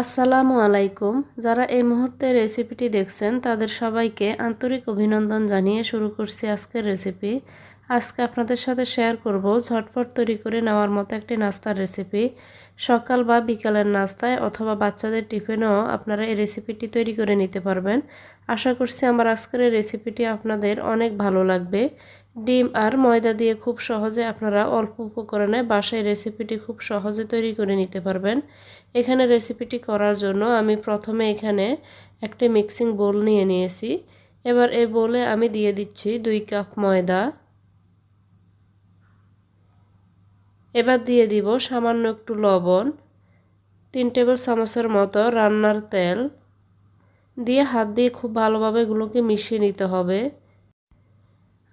আসসালামু আলাইকুম। যারা এই মুহূর্তে রেসিপিটি দেখছেন, তাদের সবাইকে আন্তরিক অভিনন্দন জানিয়ে শুরু করছি আজকের রেসিপি। আজকে আপনাদের সাথে শেয়ার করব ঝটপট তৈরি করে নেওয়ার মতো একটি নাস্তার রেসিপি। সকাল বা বিকালের নাস্তায় অথবা বাচ্চাদের টিফিনেও আপনারা এই রেসিপিটি তৈরি করে নিতে পারবেন। আশা করছি আমার আজকের এই রেসিপিটি আপনাদের অনেক ভালো লাগবে। ডিম আর ময়দা দিয়ে খুব সহজে আপনারা অল্প উপকরণে বাসায় রেসিপিটি খুব সহজে তৈরি করে নিতে পারবেন। এখানে রেসিপিটি করার জন্য আমি প্রথমে এখানে একটি মিক্সিং বোল নিয়ে নিয়েছি। এবার এই বোলে আমি দিয়ে দিচ্ছি দুই কাপ ময়দা। এবার দিয়ে দিব সামান্য একটু লবণ, তিন টেবিল চামচের মতো রান্নার তেল। দিয়ে হাত দিয়ে খুব ভালোভাবে এগুলোকে মিশিয়ে নিতে হবে।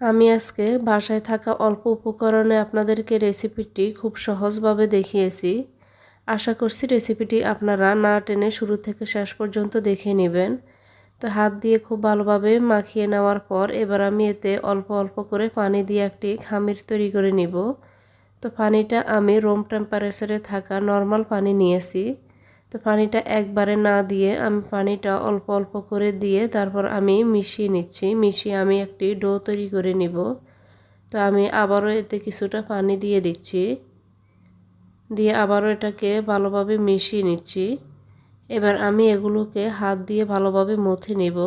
আমি আজকে বাসায় থাকা অল্প উপকরণে আপনাদেরকে রেসিপিটি খুব সহজভাবে দেখিয়েছি। আশা করছি রেসিপিটি আপনারা না টেনে শুরু থেকে শেষ পর্যন্ত দেখে নেবেন। তো হাত দিয়ে খুব ভালোভাবে মাখিয়ে নেওয়ার পর এবার আমি এতে অল্প অল্প করে পানি দিয়ে একটি খামির তৈরি করে নিব। তো পানিটা আমি রুম টেম্পারেচারে থাকা নর্মাল পানি নিয়েছি। তো পানিটা একবারে না দিয়ে আমি পানিটা অল্প অল্প করে দিয়ে তারপর আমি মিশিয়ে নিচ্ছি। মিশিয়ে আমি একটি ডো তৈরি করে নিব। তো আমি আবারও এতে কিছুটা পানি দিয়ে দিচ্ছি। দিয়ে আবারও এটাকে ভালোভাবে মিশিয়ে নিচ্ছি। এবার আমি এগুলোকে হাত দিয়ে ভালোভাবে মথে নিব।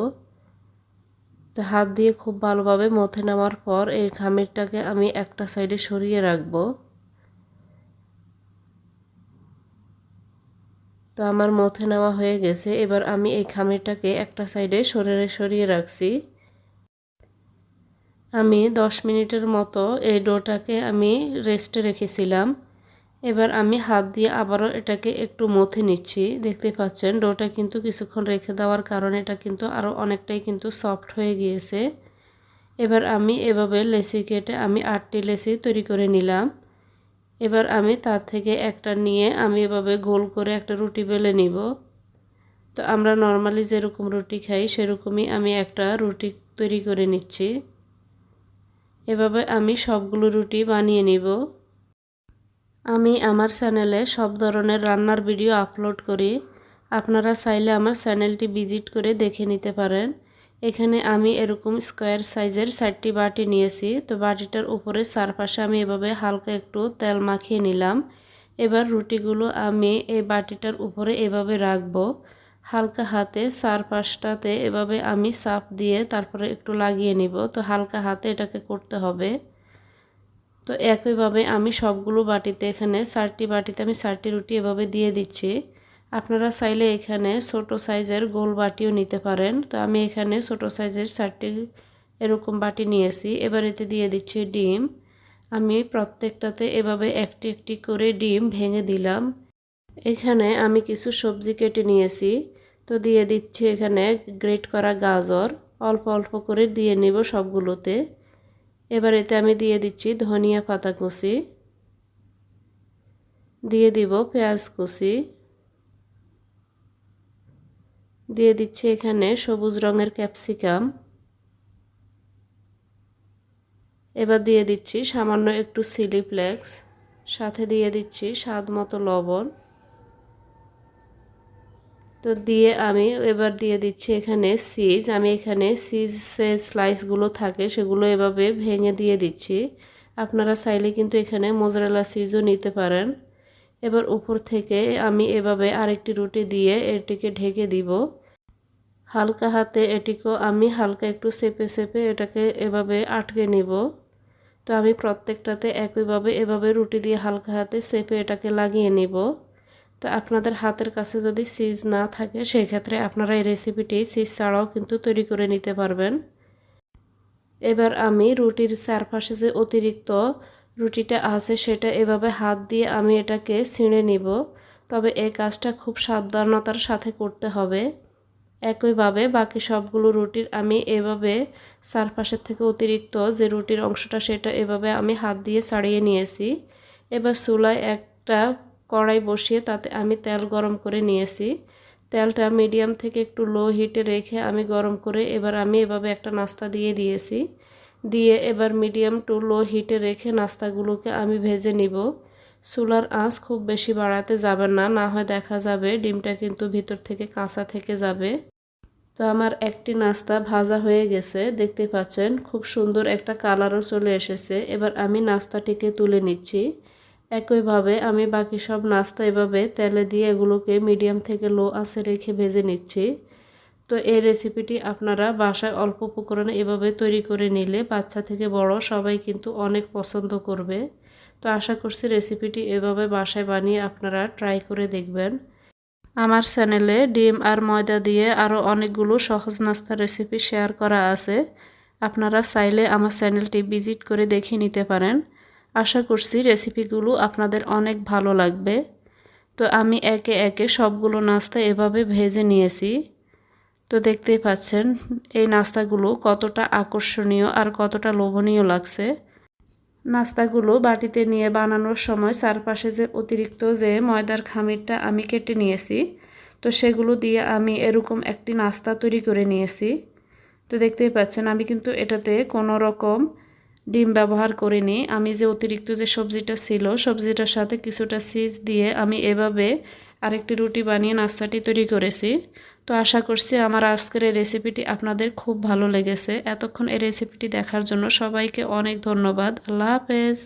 তো হাত দিয়ে খুব ভালোভাবে মথে নেওয়ার পর এই খামিরটাকে আমি একটা সাইডে সরিয়ে রাখব। তো আমার মথে নেওয়া হয়ে গেছে। এবার আমি এই খামিরটাকে একটা সাইডে সরিয়ে সরিয়ে রাখছি। আমি দশ মিনিটের মতো এই ডোটাকে আমি রেস্টে রেখেছিলাম। এবার আমি হাত দিয়ে আবারও এটাকে একটু মথে নিচ্ছি। দেখতে পাচ্ছেন, ডোটা কিন্তু কিছুক্ষণ রেখে দেওয়ার কারণে এটা কিন্তু আরও অনেকটাই কিন্তু সফট হয়ে গিয়েছে। এবার আমি এভাবে লেসি কেটে আমি আটটি লেসি তৈরি করে নিলাম। এবার আমি তার থেকে একটা নিয়ে আমি এভাবে গোল করে একটা রুটি বেলে নিব। তো আমরা নর্মালি যেরকম রুটি খাই, সেরকমই আমি একটা রুটি তৈরি করে নিচ্ছি। এভাবে আমি সবগুলো রুটি বানিয়ে নিব। আমি আমার চ্যানেলে সব ধরনের রান্নার ভিডিও আপলোড করি। আপনারা চাইলে আমার চ্যানেলটি ভিজিট করে দেখে নিতে পারেন। এখানে আমি এরকম স্কোয়ার সাইজের চারটি বাটি নিয়েছি। তো বাটিটার উপরে চারপাশে আমি এভাবে হালকা একটু তেল মাখিয়ে নিলাম। এবার রুটিগুলো আমি এই বাটিটার উপরে এভাবে রাখব। হালকা হাতে চারপাশটাতে এভাবে আমি চাপ দিয়ে তারপরে একটু লাগিয়ে নিব। তো হালকা হাতে এটাকে করতে হবে। তো একইভাবে আমি সবগুলো বাটিতে এখানে চারটি বাটিতে আমি চারটি রুটি এভাবে দিয়ে দিচ্ছি। আপনারা চাইলে এখানে ছোট সাইজের গোল বাটিও নিতে পারেন। তো আমি এখানে ছোট সাইজের চারটি এরকম বাটি নিয়েছি। এবার এতে দিয়ে দিচ্ছি ডিম। আমি প্রত্যেকটাতে এভাবে একটি একটি করে ডিম ভেঙে দিলাম। এখানে আমি কিছু সবজি কেটে নিয়েছি। তো দিয়ে দিচ্ছি এখানে গ্রেট করা গাজর। অল্প অল্প করে দিয়ে নেব সবগুলোতে। এবার এতে আমি দিয়ে দিচ্ছি ধনিয়া পাতা কুচি। দিয়ে দিব পেঁয়াজ কুচি। দিয়ে দিচ্ছি এখানে সবুজ রঙের ক্যাপসিকাম। এবার দিয়ে দিচ্ছি সামান্য একটু সিলি ফ্লেক্স সাথে দিয়ে দিচ্ছি স্বাদ মতো লবণ। তো দিয়ে আমি এবার দিয়ে দিচ্ছি এখানে সিজ আমি এখানে সিজ স্লাইসগুলো থাকে সেগুলো এভাবে ভেঙে দিয়ে দিচ্ছি। আপনারা চাইলে কিন্তু এখানে মোজরেলা সিজও নিতে পারেন। এবার উপর থেকে আমি এভাবে আরেকটি রুটি দিয়ে এটিকে ঢেকে দিব। হালকা হাতে এটিকেও আমি হালকা একটু চেপে চেপে এটাকে এভাবে আটকে নিব। তো আমি প্রত্যেকটাতে একইভাবে এভাবে রুটি দিয়ে হালকা হাতে চেপে এটাকে লাগিয়ে নিব। তো আপনাদের হাতের কাছে যদি সিজ না থাকে, সেক্ষেত্রে আপনারা এই রেসিপিটি সিজ ছাড়াও কিন্তু তৈরি করে নিতে পারবেন। এবার আমি রুটির চারপাশে যে অতিরিক্ত রুটিটা আছে সেটা এভাবে হাত দিয়ে আমি এটাকে ছিঁড়ে নিব। তবে এই কাজটা খুব সাবধানতার সাথে করতে হবে। একইভাবে বাকি সবগুলো রুটির আমি এভাবে চারপাশের থেকে অতিরিক্ত যে রুটির অংশটা সেটা এভাবে আমি হাত দিয়ে ছাড়িয়ে নিয়েছি। এবার চুলায় একটা কড়াই বসিয়ে তাতে আমি তেল গরম করে নিয়েছি। তেলটা মিডিয়াম থেকে একটু লো হিটে রেখে আমি গরম করে এবার আমি এভাবে একটা নাস্তা দিয়ে দিয়েছি। দিয়ে এবার মিডিয়াম টু লো হিটে রেখে নাস্তাগুলোকে আমি ভেজে নিব। চুলার আঁচ খুব বেশি বাড়াতে যাবেন না না হয় দেখা যাবে ডিমটা কিন্তু ভিতর থেকে কাঁচা থেকে যাবে। তো আমার একটি নাস্তা ভাজা হয়ে গেছে, দেখতে পাচ্ছেন খুব সুন্দর একটা কালারও চলে এসেছে। এবার আমি নাস্তাটিকে তুলে নিচ্ছি। একইভাবে আমি বাকি সব নাস্তা এভাবে তেলে দিয়ে এগুলোকে মিডিয়াম থেকে লো আঁচে রেখে ভেজে নিচ্ছি। তো এই রেসিপিটি আপনারা বাসায় অল্প উপকরণে এভাবে তৈরি করে নিলে বাচ্চা থেকে বড় সবাই কিন্তু অনেক পছন্দ করবে। তো আশা করছি রেসিপিটি এভাবে বাসায় বানিয়ে আপনারা ট্রাই করে দেখবেন। আমার চ্যানেলে ডিম আর ময়দা দিয়ে আরও অনেকগুলো সহজ নাস্তা রেসিপি শেয়ার করা আছে। আপনারা চাইলে আমার চ্যানেলটি ভিজিট করে দেখে নিতে পারেন। আশা করছি রেসিপিগুলো আপনাদের অনেক ভালো লাগবে। তো আমি একে একে সবগুলো নাস্তা এভাবে ভেজে নিয়েছি। তো দেখতেই পাচ্ছেন, এই নাস্তাগুলো কতটা আকর্ষণীয় আর কতটা লোভনীয় লাগছে। নাস্তাগুলো বাটিতে নিয়ে বানানোর সময় চারপাশে যে অতিরিক্ত যে ময়দার খামিরটা আমি কেটে নিয়েছি, তো সেগুলো দিয়ে আমি এরকম একটি নাস্তা তৈরি করে নিয়েছি। তো দেখতেই পাচ্ছেন, আমি কিন্তু এটাতে কোনো রকম ডিম ব্যবহার করিনি। আমি যে অতিরিক্ত যে সবজিটা ছিল, সবজিটার সাথে কিছুটা সিজ দিয়ে আমি এভাবে আরেকটি রুটি বানিয়ে নাস্তাটি তৈরি করেছি। তো আশা করছি আমার আজকের এই রেসিপিটি আপনাদের খুব ভালো লেগেছে। এতক্ষণ এই রেসিপিটি দেখার জন্য সবাইকে অনেক ধন্যবাদ। আল্লাহ হাফেজ।